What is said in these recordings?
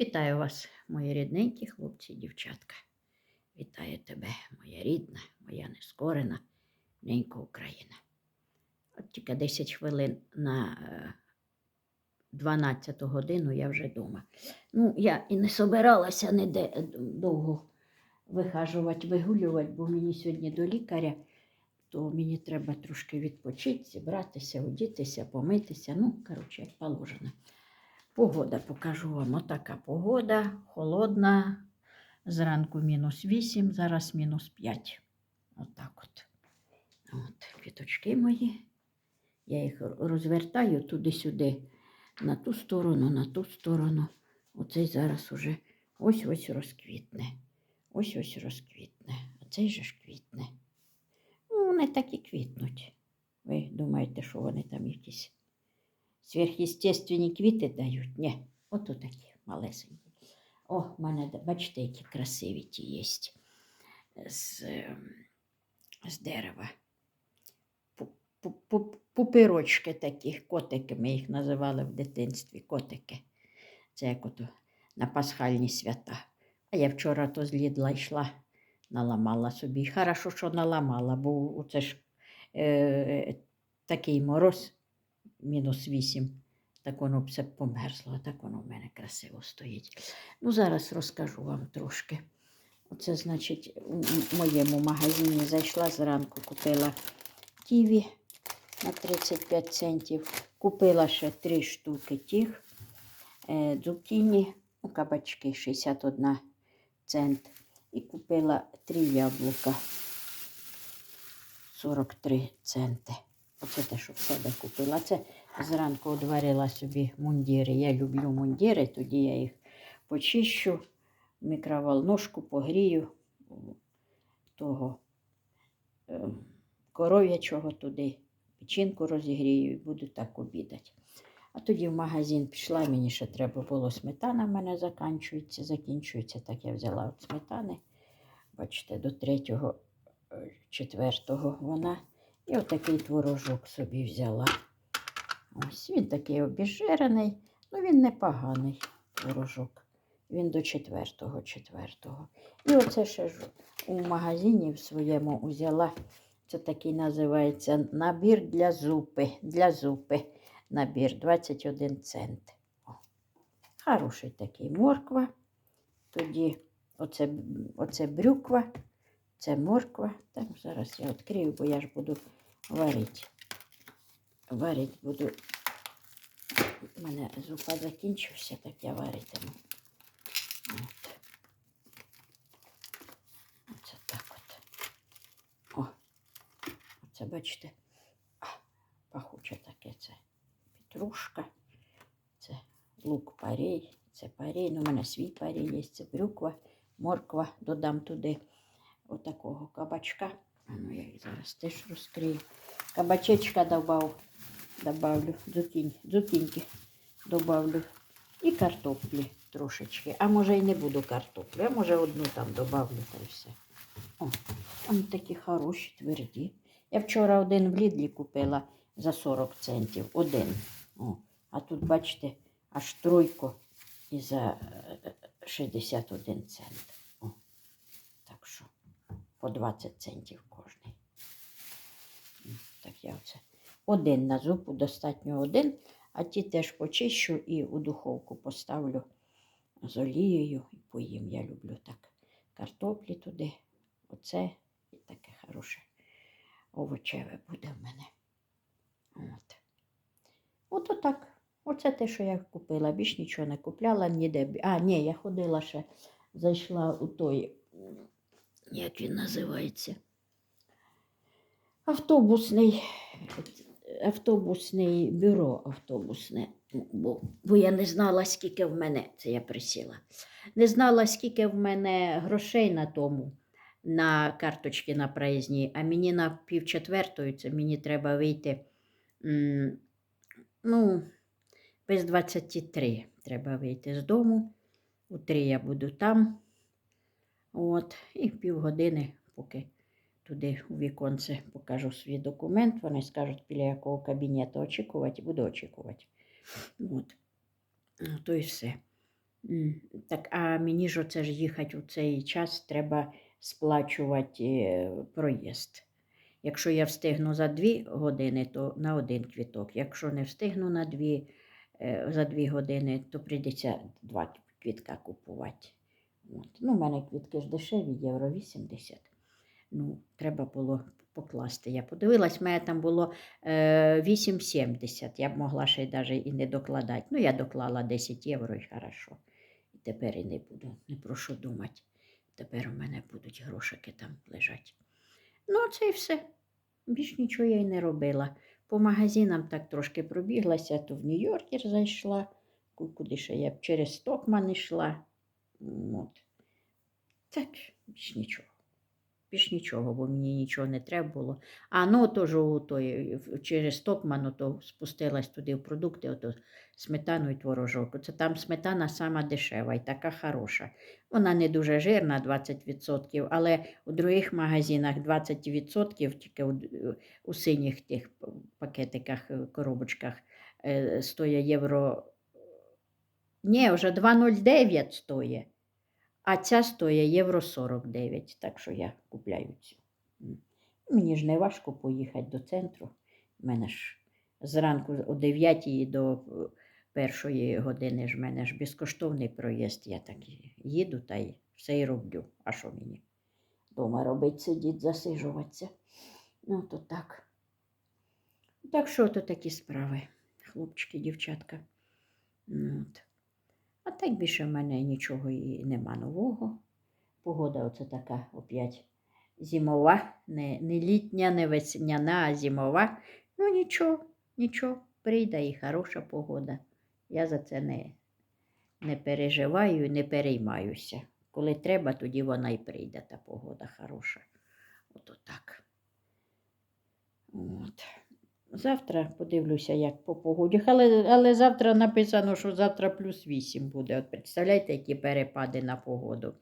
Вітаю вас, мої рідненькі хлопці і дівчатка. Вітаю тебе, моя рідна, моя нескорена, ненька Україна. От тільки 10 хвилин на е, 12 годину я вже вдома. Ну, я і не собиралася ніде е, довго вихажувати, вигулювати, бо мені сьогодні до лікаря, то мені треба трошки відпочити, зібратися, одітися, помитися. Ну, коротше, як положено. Погода покажу вам. Отака погода, холодна. Зранку мінус 8, зараз мінус 5. Отак от. От квіточки мої. Я їх розвертаю туди-сюди, на ту сторону, на ту сторону. Оцей зараз уже ось-ось розквітне. Ось-ось розквітне. А цей же ж квітне. Ну, вони так і квітнуть. Ви думаєте, що вони там якісь сверхъестественні квіти дають? Ні, ото такі малесенькі. О, в мене, бачите, які красиві ті є з, ем, з дерева. Пу- пу- пу- Пупирочки такі, котики ми їх називали в дитинстві, котики. Це як ото на пасхальні свята. А я вчора то з Лідла йшла, наламала собі. Хорошо, що наламала, бо це ж е, такий мороз, мінус вісім. Так воно все померзло, так воно в мене красиво стоїть. Ну, зараз розкажу вам трошки. Оце, значить, у моєму магазині зайшла зранку, купила ківі на 35 центів. Купила ще три штуки тих. Е, Цукіні, ну, кабачки 61 цент. І купила три яблука 43 центи. Оце те, що в себе купила. Це зранку одварила собі мундіри. Я люблю мундіри, тоді я їх почищу, в мікроволножку погрію того е, коров'ячого туди, печінку розігрію і буду так обідати. А тоді в магазин пішла, мені ще треба було сметана, в мене закінчується, закінчується, так я взяла от сметани. Бачите, до третього, е, четвертого вона. І отакий творожок собі взяла. Ось він такий обіжирений, ну він непоганий творожок. Він до четвертого, четвертого. І оце ще ж у магазині в своєму взяла. Це такий називається набір для зупи. Для зупи. Набір 21 цент. О. Хороший такий морква. Тоді оце, оце брюква, це морква. Так, зараз я відкрию, бо я ж буду варити. Варити буду. У мене зупа закінчився, так я варитиму. От. Оце так от. О, оце бачите, пахуче таке це петрушка, це лук парей, це парей. Ну, у мене свій парей є, це брюква, морква, додам туди отакого кабачка. А ну я їх зараз теж розкрию. Кабачечка добав, добавлю, зукінь, зукіньки добавлю. І картоплі трошечки. А може і не буду картоплю, а може одну там добавлю та все. О, вони такі хороші, тверді. Я вчора один в Лідлі купила за 40 центів. Один. О, а тут, бачите, аж тройку і за е, 61 цент. По 20 центів кожний. Так я оце. Один на зупу, достатньо один, а ті теж почищу і у духовку поставлю з олією і поїм. Я люблю так. Картоплі туди, оце і таке хороше овочеве буде в мене. От. От отак. Оце те, що я купила. Більш нічого не купляла ніде. А, ні, я ходила ще, зайшла у той, як він називається? Автобусний, автобусний бюро автобусне. Бо, бо я не знала, скільки в мене, це я присіла. Не знала, скільки в мене грошей на тому, на карточці на проїзній, а мені на півчетвертої, це мені треба вийти. Ну, без 23 треба вийти з дому. У 3 я буду там. От, і півгодини, поки туди у віконце покажу свій документ. Вони скажуть, біля якого кабінету очікувати, буду очікувати. От. Ну, То і все. Так, а мені ж оце ж їхати у цей час треба сплачувати е, проїзд. Якщо я встигну за дві години, то на один квіток. Якщо не встигну на дві, е, за дві години, то прийдеться два квітка купувати. Ну, у мене квітки ж дешеві, євро 80. Ну, треба було покласти. Я подивилась, в мене там було е, 8,70. Я б могла ще й навіть і не докладати. Ну, я доклала 10 євро і хорошо. І тепер і не буду, не про що думати. Тепер у мене будуть грошики там лежать. Ну, це і все. Більш нічого я й не робила. По магазинам так трошки пробіглася, то в Нью-Йоркер зайшла, куди ще я б через Стокман йшла. От. Так, більш нічого. Більш нічого, бо мені нічого не треба було. А ну теж через Стокману то спустилась туди в продукти, ото сметану і творожок. Це там сметана сама дешева і така хороша. Вона не дуже жирна, 20%, але у других магазинах 20% тільки у, у синіх тих пакетиках, коробочках е, стоїть євро. Ні, вже 2,09 стоїть. А ця стоїть євро 49, так що я купляю цю. Мені ж не важко поїхати до центру. У мене ж зранку о 9 до першої години ж в мене ж безкоштовний проїзд. Я так їду та й все і роблю. А що мені? Дома робить сидіти, засижуватися. Ну, то так. Так що то такі справи, хлопчики, дівчатка. Ну, От. А так більше в мене нічого і нема нового. Погода оце така опять зимова, не, не літня, не весняна, а зимова. Ну нічого, нічого, прийде і хороша погода. Я за це не, не переживаю і не переймаюся. Коли треба, тоді вона і прийде, та погода хороша. Ото так. От. Завтра подивлюся, як по погоді. Але, але завтра написано, що завтра плюс 8 буде. От представляєте, які перепади на погоду.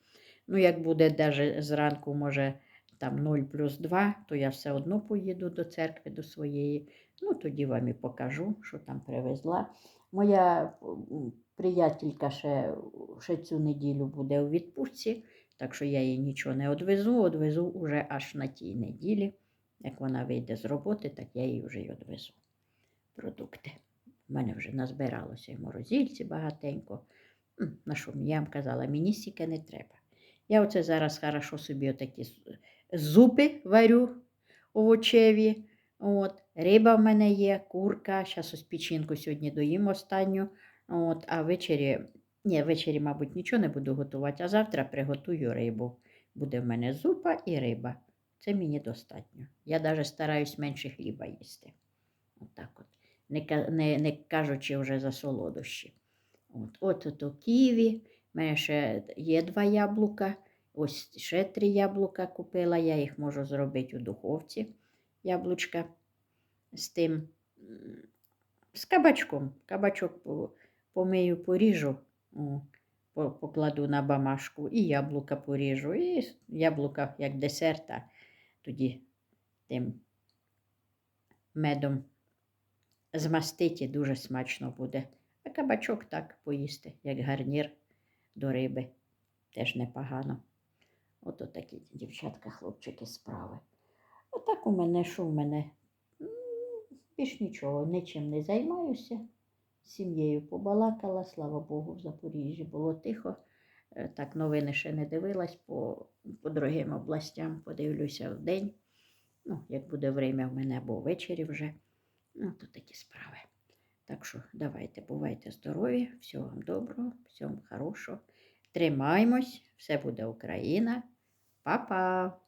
Ну, як буде навіть зранку, може, там 0 плюс 2, то я все одно поїду до церкви до своєї. Ну, тоді вам і покажу, що там привезла. Моя приятелька ще, ще цю неділю буде у відпустці, так що я їй нічого не одвезу, одвезу уже аж на тій неділі. Як вона вийде з роботи, так я їй вже й одвезу продукти. У мене вже назбиралося і морозильці багатенько. На що я вам казала, мені стільки не треба. Я оце зараз хорошо собі отакі з- зупи варю овочеві. От. Риба в мене є, курка. Зараз ось печінку сьогодні доїм останню. От. А ввечері, ні, ввечері, мабуть, нічого не буду готувати, а завтра приготую рибу. Буде в мене зупа і риба. Це мені достатньо. Я навіть стараюсь менше хліба їсти. Отак от. Не, не, не кажучи вже за солодощі. От, от ото ківі. У мене ще є два яблука. Ось ще три яблука купила. Я їх можу зробити у духовці. Яблучка з тим, з кабачком. Кабачок помию, поріжу, покладу на бамашку і яблука поріжу. І яблука як десерт, а тоді тим медом змастить і дуже смачно буде. А кабачок так поїсти, як гарнір до риби. Теж непогано. Ото такі дівчатка, хлопчики, справи. Отак у мене, що в мене? Більш нічого, нічим не займаюся. Сім'єю побалакала, слава Богу, в Запоріжжі було тихо. Е, Так, новини ще не дивилась по, по другим областям, подивлюся в день. Ну, як буде время в мене або ввечері вже. Ну, то такі справи. Так що давайте, бувайте здорові, всього вам доброго, всього вам хорошого. Тримаймось, все буде Україна. Па-па!